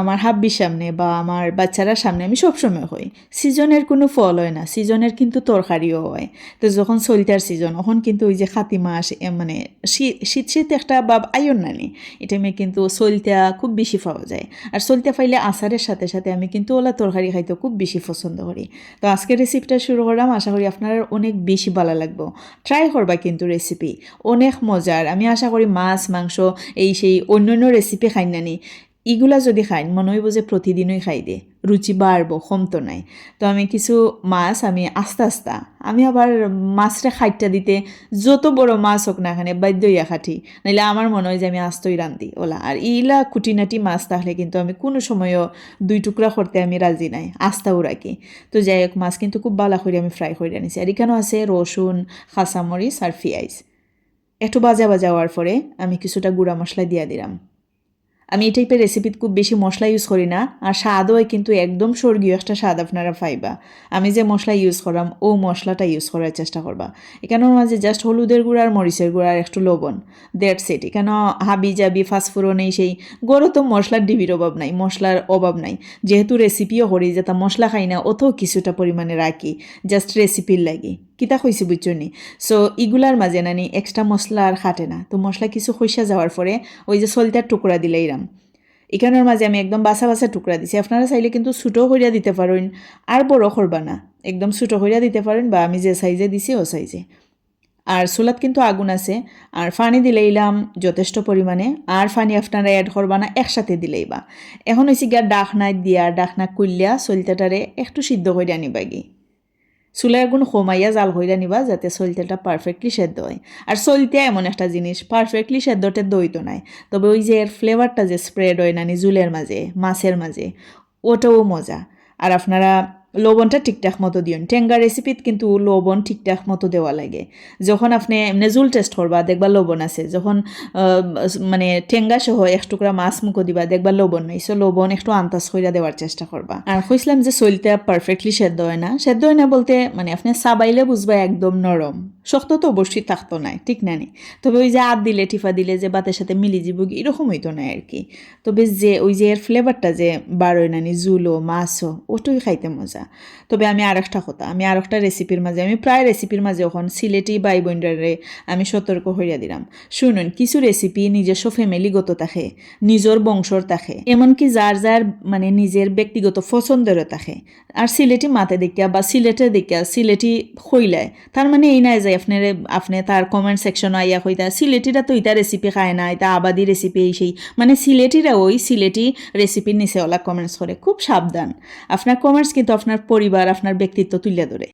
আমার হাব্বির সামনে বা আমার বাচ্চারার সামনে আমি সবসময় হই। সিজনের কোনো ফল হয় না, সিজনের কিন্তু তরকারিও হয়। তো যখন চলতার সিজন তখন কিন্তু ওই যে খাতি মাস মানে শীত শীত একটা বা আয়ন নানি এটা আমি কিন্তু চলতা খুব বেশি পাওয়া যায়। আর চলতে পাইলে আচারের সাথে সাথে আমি কিন্তু ওলা তরকারি খাইতে খুব বেশি পছন্দ করি। তো আজকে রেসিপিটা শুরু করলাম, আশা করি আপনার অনেক বেশি ভালো লাগবো। ট্রাই করবা কিন্তু রেসিপি, অনেক মজার। আমি আশা করি মাছ, মাংস, এই সেই অন্য অন্য রেসিপি খাই নানি ইগুলা যদি খাই, মনে হইব যে প্রতিদিনই খাই দে। রুচি বাড়বো কমতো নাই। তো আমি কিছু মাছ আমি আস্তে আস্তে, আমি আবার মাছটা খাইটটা দিতে যত বড় মাছ হোক না এখানে বাধ্য ইয়া খাটি। নাইলে আমার মনে হয় যে আমি আস্তই রান্ধি, ওলা। আর ইলা খুঁটিনাটি মাছ তাহলে কিন্তু আমি কোনো সময়ও দুই টুকরা করতে আমি রাজি নাই আস্তাও রাখি তো যাই হোক, মাছ কিন্তু খুব ভালো করে আমি ফ্রাই করে আনিছি আর এখানেও আছে রসুন খাসামরিচ আর পিঁয়াজ একটু বাজা বাজা হওয়ার পরে আমি কিছুটা গুঁড়া মশলা দিয়া দিলাম। আমি এই টাইপের রেসিপিত খুব বেশি মশলা ইউজ করি না, আর স্বাদও কিন্তু একদম স্বর্গীয় একটা স্বাদ আপনারা পাইবা। আমি যে মশলা ইউজ করাম, ও মশলাটা ইউজ করার চেষ্টা করবা। এখানের মাঝে জাস্ট হলুদের গুঁড়া আর মরিচের গুঁড়া আর একটু লবণ। দ্যাট সেট এখানে হাবি, জাবি ফাস্টফুডন এই সেই গরু তো মশলার ডিবির অভাব নাই, মশলার অভাব নাই। যেহেতু রেসিপিও করি যে তা মশলা খাই না অত কিছুটা পরিমাণে রাখি জাস্ট রেসিপির লাগি। কিতা কইছি বুঝছনি সো ইগুলার মাঝে নানি এক্সট্রা মশলা আর খাটে না। তো মশলা কিছু খৈসা যাওয়ার পরে ওই যে সলতার টুকরা দিলে ইরাম এখানের মাঝে আমি একদম বাসা বাসা টুকরা দিছি। আপনারা চাইলে কিন্তু ছোটো করিয়া দিতে পারেন আর বড় করবা না। একদম ছোটো করিয়া দিতে পারেন বা আমি যে সাইজে দিছি ও সাইজে আর চুলাত কিন্তু আগুন আছে। আর পানি দিলেইলাম যথেষ্ট পরিমাণে আর ফানি আপনারা অ্যাড করবা না, একসাথে দিলেই বা। এখন হয়েছে গিয়া ডাকনায় দিয়া ডাকনা কুলিয়া চলতেটারে একটু সিদ্ধ করে আনিবা গি চুলার গুণ হোমাইয়া জাল হইরা নিবা যাতে চলতেটা পারফেক্টলি সেদ্ধ হয়। আর চলতে এমন একটা জিনিস পারফেক্টলি সেদ্ধতে দইতো নাই। তবে ওই যে এর ফ্লেভারটা যে স্প্রেড হয় নানি জুলের মাঝে, মাছের মাঝে, ওটাও মজা। আর আপনারা লবণটা ঠিকঠাক মতো দিন টেঙ্গা রেসিপিত কিন্তু লবণ ঠিকঠাক মতো দেওয়া লাগে। যখন আপনি এমনি জুল টেস্ট করবা, দেখবা লবণ আছে। যখন মানে টেঙ্গা সহ এক টুকরা মাছ মুখো দিবা, দেখবা লবণ নাই। সো লবণ একটু আন্তাজ কইরা দেওয়ার চেষ্টা করবা। আর কইছিলাম যে চলতে পারফেক্টলি সেদ্ধ হয় না। সেদ্ধ হয় না বলতে মানে আপনি চাবাইলে বুঝবা একদম নরম। শক্ত তো অবশ্যই থাকতো নাই, ঠিক না নি? তবে ওই যে আদ দিলে, টিফা দিলে যে বাতের সাথে মিলি যাব এরকম হইতো না আর কি। তবে যে, ওই যে এর ফ্লেভারটা যে বারোয় নানি জুলো মাছও, ওটাই খাইতে মজা। তবে আমি আর একটা কথা, আমি আর একটা রেসিপির মাঝে, আমি প্রায় রেসিপির মাঝে এখন সিলেটি বাই বোনডারে আমি সতর্ক হইয়া দিলাম। শুনুন, কিছু রেসিপি নিজস্ব ফ্যামিলিগত থাকে, নিজের বংশর থাকে, এমনকি যার যার মানে নিজের ব্যক্তিগত পছন্দেরও থাকে। আর সিলেটি মাতে দেখিয়া বা সিলেটে দেখিয়া সিলেটি হইলায় তার মানে এই নাই যে আপনার, আপনি তার কমেন্ট সেকশন আইয়া হইতা সিলেটিরা তো ইটা রেসিপি খায় না এটা আবাদি রেসিপি এই সেই। মানে সিলেটিরা ওই সিলেটি রেসিপির নিচে ওলা কমেন্টস করে, খুব সাবধান। আপনার কমেন্টস কিন্তু আপনার পরিবার আপনার ব্যক্তিত্ব তুলে ধরে।